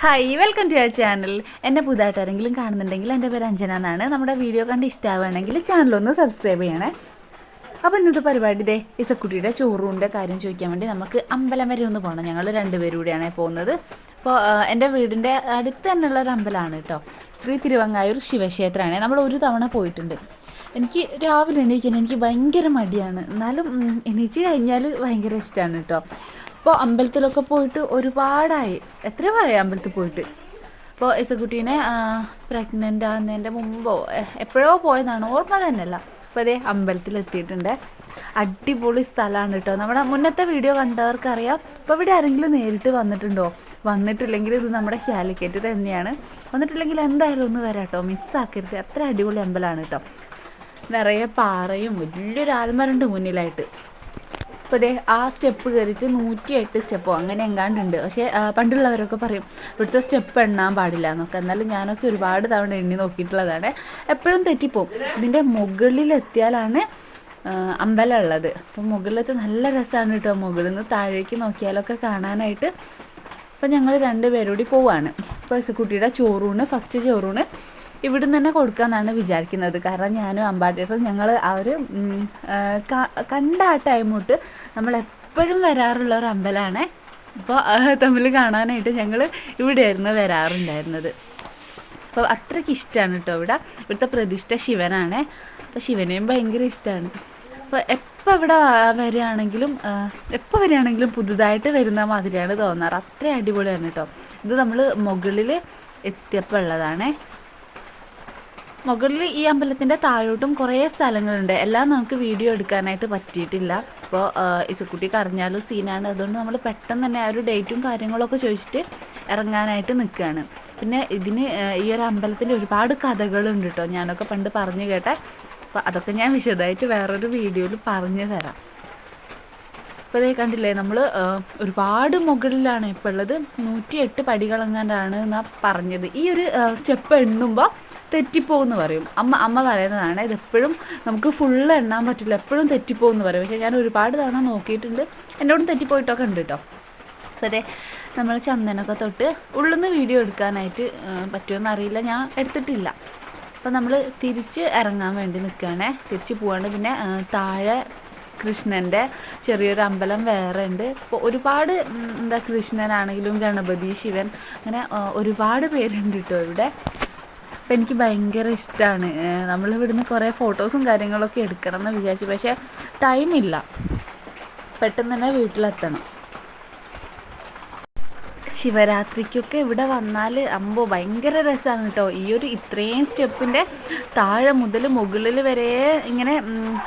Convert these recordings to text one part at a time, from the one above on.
Hi welcome to your channel എന്നെ പുതുതായിട്ട് ആരെങ്കിലും കാണുന്നുണ്ടെങ്കിൽ എന്റെ പേര് അഞ്ജന എന്നാണ്. നമ്മുടെ വീഡിയോ കണ്ട് ഇഷ്ടമാവുകയാണെങ്കിൽ ചാനലൊന്ന് സബ്സ്ക്രൈബ് ചെയ്യണേ. അപ്പോൾ ഇന്നത്തെ പരിപാടി ഇതേ ഇസക്കുട്ടിയുടെ ചോറൂന്റെ കാര്യം ചോദിക്കാൻ വേണ്ടി നമുക്ക് അമ്പലം വരെ ഒന്ന് പോകണം ഞങ്ങൾ രണ്ടുപേരും കൂടിയാണ് പോകുന്നത്. അപ്പോൾ എന്റെ വീടിന്റെ അടുത്ത് തന്നെയുള്ള ഒരു അമ്പലമാണ് കേട്ടോ ശ്രീ തിരുവങ്ങായൂർ ശിവക്ഷേത്രമാണ്. നമ്മൾ ഒരു തവണ പോയിട്ടുണ്ട്. എനിക്ക് രാവിലെ എണീക്കാൻ എനിക്ക് ഭയങ്കര മടിയാണ്. എന്നാലും എണീച്ച് കഴിഞ്ഞാൽ ഭയങ്കര ഇഷ്ടമാണ് കേട്ടോ അപ്പോൾ അമ്പലത്തിലൊക്കെ പോയിട്ട് ഒരുപാടായി. എത്രയായി അമ്പലത്തിൽ പോയിട്ട്. അപ്പോൾ യസക്കുട്ടീനെ പ്രഗ്നന്റ് ആകുന്നതിന്റെ മുമ്പോ എപ്പോഴോ പോയതാണ്. ഓർമ്മ തന്നെയല്ല. അപ്പോൾ അതേ അമ്പലത്തിൽ എത്തിയിട്ടുണ്ട് അടിപൊളി സ്ഥലമാണ് കേട്ടോ. നമ്മുടെ മുന്നത്തെ വീഡിയോ കണ്ടവർക്കറിയാം. അപ്പോൾ ഇവിടെ ആരെങ്കിലും നേരിട്ട് വന്നിട്ടുണ്ടോ? വന്നിട്ടില്ലെങ്കിൽ ഇത് നമ്മുടെ കാലിക്കറ്റ് തന്നെയാണ്. വന്നിട്ടില്ലെങ്കിൽ എന്തായാലും ഒന്ന് വരാം കേട്ടോ. മിസ്സാക്കരുത് അത്ര അടിപൊളി അമ്പലമാണ് കേട്ടോ. നിറയെ പാറയും വലിയൊരു ആൽമരണ്ട് മുന്നിലായിട്ട്. അപ്പോൾ ദേ ആ സ്റ്റെപ്പ് കയറിയിട്ട് നൂറ്റി എട്ട് സ്റ്റെപ്പോ അങ്ങനെ എങ്ങാണ്ടുണ്ട്. പക്ഷേ പണ്ടുള്ളവരൊക്കെ പറയും ഇവിടുത്തെ സ്റ്റെപ്പ് എണ്ണാൻ പാടില്ല എന്നൊക്കെ. എന്നാലും ഞാനൊക്കെ ഒരുപാട് തവണ എണ്ണി നോക്കിയിട്ടുള്ളതാണ്. എപ്പോഴും തെറ്റിപ്പോവും. ഇതിന്റെ മുകളിലെത്തിയാലാണ് അമ്പലം ഉള്ളത്. അപ്പം മുകളിലത്തെ നല്ല രസമാണ് കേട്ടോ മുകളിൽ നിന്ന് താഴേക്ക് നോക്കിയാലൊക്കെ കാണാനായിട്ട്. അപ്പം ഞങ്ങൾ രണ്ട് പേരോടി പോവാണ് ഇപ്പോൾ കുട്ടിയുടെ ചോറൂണ് ഫസ്റ്റ് ചോറൂണ്. ഇവിടുന്ന് തന്നെ കൊടുക്കാമെന്നാണ് വിചാരിക്കുന്നത്. കാരണം ഞാനും അമ്പാട്ടിയിട്ടും ഞങ്ങൾ ക- കണ്ട ആ ടൈം തൊട്ട് നമ്മൾ എപ്പോഴും വരാറുള്ള ഒരു അമ്പലമാണ്. അപ്പോൾ തമ്മിൽ കാണാനായിട്ട് ഞങ്ങൾ ഇവിടെയായിരുന്നു വരാറുണ്ടായിരുന്നത്. അപ്പോൾ അത്രയ്ക്ക് ഇഷ്ടമാണ് കേട്ടോ ഇവിടെ. ഇവിടുത്തെ പ്രതിഷ്ഠ ശിവനാണേ. അപ്പോൾ ശിവനെയും ഭയങ്കര ഇഷ്ടമാണ് അപ്പോൾ എപ്പോൾ ഇവിടെ വരികയാണെങ്കിലും എപ്പോൾ വരികയാണെങ്കിലും പുതുതായിട്ട് വരുന്ന മാതിരിയാണ് തോന്നാറ്. അത്ര അടിപൊളിയാണ് കേട്ടോ. ഇത് നമ്മൾ മുകളിൽ എത്തിയപ്പോൾ ഉള്ളതാണേ. മുകളിൽ ഈ അമ്പലത്തിന്റെ താഴോട്ടും കുറേ സ്ഥലങ്ങളുണ്ട്. എല്ലാം നമുക്ക് വീഡിയോ എടുക്കാനായിട്ട് പറ്റിയിട്ടില്ല. അപ്പോൾ ഇസുക്കുട്ടി കറിഞ്ഞാലും സീനാണ്. അതുകൊണ്ട് നമ്മൾ പെട്ടെന്ന് തന്നെ ആ ഒരു ഡേറ്റും കാര്യങ്ങളൊക്കെ ചോദിച്ചിട്ട് ഇറങ്ങാനായിട്ട് നിൽക്കുകയാണ്. പിന്നെ ഇതിന് ഈ ഒരു അമ്പലത്തിന്റെ ഒരുപാട് കഥകളുണ്ട് കേട്ടോ ഞാനൊക്കെ പണ്ട് പറഞ്ഞു കേട്ടെ. അപ്പോൾ അതൊക്കെ ഞാൻ വിശദമായിട്ട് വേറൊരു വീഡിയോയിൽ പറഞ്ഞു തരാം. ഇപ്പോൾ ഇതേ കണ്ടില്ലേ നമ്മൾ ഒരുപാട് മുകളിലാണ് ഇപ്പോൾ ഉള്ളത്. നൂറ്റി എട്ട് പടികളെങ്ങാണ്ടാണ് എന്നാണ് പറഞ്ഞത്. ഈ ഒരു സ്റ്റെപ്പ് എണ്ണുമ്പോൾ തെറ്റിപ്പോകുമെന്ന് പറയും. അമ്മ അമ്മ പറയുന്നതാണ് ഇതെപ്പോഴും നമുക്ക് ഫുള്ള് എണ്ണാൻ പറ്റില്ല. എപ്പോഴും തെറ്റിപ്പോകുമെന്ന് പറയും. പക്ഷേ ഞാൻ ഒരുപാട് തവണ നോക്കിയിട്ടുണ്ട്. എന്നോടും തെറ്റിപ്പോയിട്ടൊക്കെ ഉണ്ട് കേട്ടോ അതെ നമ്മൾ ചന്ദനമൊക്കെ തൊട്ട് ഉള്ളിൽ നിന്ന് വീഡിയോ എടുക്കാനായിട്ട് പറ്റുമെന്ന് അറിയില്ല. ഞാൻ എടുത്തിട്ടില്ല. അപ്പോൾ നമ്മൾ തിരിച്ച് ഇറങ്ങാൻ വേണ്ടി നിൽക്കുകയാണേ തിരിച്ച് പോവാണ്ട് പിന്നെ താഴെ കൃഷ്ണന്റെ ചെറിയൊരു അമ്പലം വേറെ ഉണ്ട്. അപ്പോൾ ഒരുപാട് എന്താ കൃഷ്ണനാണെങ്കിലും ഗണപതി ശിവൻ അങ്ങനെ ഒരുപാട് പേരുണ്ട് കേട്ടോ ഇവിടെ. അപ്പം എനിക്ക് ഭയങ്കര ഇഷ്ടമാണ് നമ്മൾ ഇവിടുന്ന് കുറേ ഫോട്ടോസും കാര്യങ്ങളൊക്കെ എടുക്കണം എന്ന് വിചാരിച്ചു. പക്ഷേ ടൈമില്ല പെട്ടെന്ന് തന്നെ വീട്ടിലെത്തണം. ശിവരാത്രിക്കൊക്കെ ഇവിടെ വന്നാൽ അമ്പോ ഭയങ്കര രസമാണ് കേട്ടോ ഈ ഒരു ഇത്രയും സ്റ്റെപ്പിന്റെ താഴെ മുതൽ മുകളിൽ വരെ ഇങ്ങനെ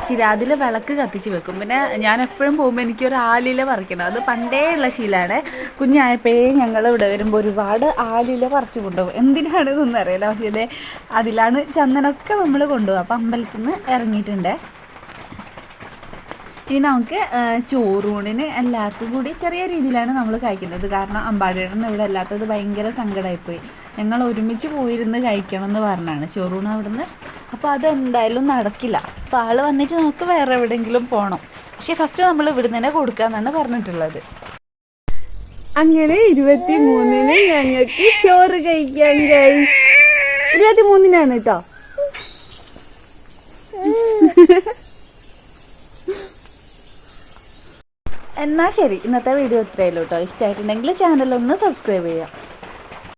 ചിരാതിൽ വിളക്ക് കത്തിച്ച് വെക്കും. പിന്നെ ഞാൻ എപ്പോഴും പോകുമ്പോൾ എനിക്കൊരു ആലില പറിക്കണം. അത് പണ്ടേ ഉള്ള ശീലമാണ് കുഞ്ഞായപ്പോഴേ ഞങ്ങൾ ഇവിടെ വരുമ്പോൾ ഒരുപാട് ആലില പറിച്ചു കൊണ്ടുപോകും. എന്തിനാണ് ഇതൊന്നും അറിയില്ല. പക്ഷേ അതിലാണ് ചന്ദനമൊക്കെ നമ്മൾ കൊണ്ടുപോകും. അപ്പം അമ്പലത്തിൽ നിന്ന് ഇറങ്ങിയിട്ടുണ്ട്. ഇനി നമുക്ക് ചോറൂണിന് എല്ലാവർക്കും കൂടി ചെറിയ രീതിയിലാണ് നമ്മൾ കഴിക്കുന്നത്. കാരണം അമ്പാടിയുടെ ഇവിടെ അല്ലാത്തത് ഭയങ്കര സങ്കടമായിപ്പോയി ഞങ്ങൾ ഒരുമിച്ച് പോയിരുന്ന് കഴിക്കണം എന്ന് പറഞ്ഞാണ് ചോറൂണ് അവിടുന്ന്. അപ്പോൾ അതെന്തായാലും നടക്കില്ല. അപ്പോൾ ആൾ വന്നിട്ട് നമുക്ക് വേറെ എവിടെയെങ്കിലും പോകണം പക്ഷേ ഫസ്റ്റ് നമ്മൾ ഇവിടുന്ന് തന്നെ കൊടുക്കാമെന്നാണ് പറഞ്ഞിട്ടുള്ളത്. അങ്ങനെ ഇരുപത്തി മൂന്നിന് ഞങ്ങൾക്ക് ചോറ് കഴിക്കാൻ കഴിച്ചു ഇരുപത്തി മൂന്നിനാണ് കേട്ടോ എന്നാൽ ശരി ഇന്നത്തെ വീഡിയോ ഇത്രയല്ലോ കേട്ടോ ഇഷ്ടമായിട്ടുണ്ടെങ്കിൽ ചാനലൊന്ന് സബ്സ്ക്രൈബ് ചെയ്യാം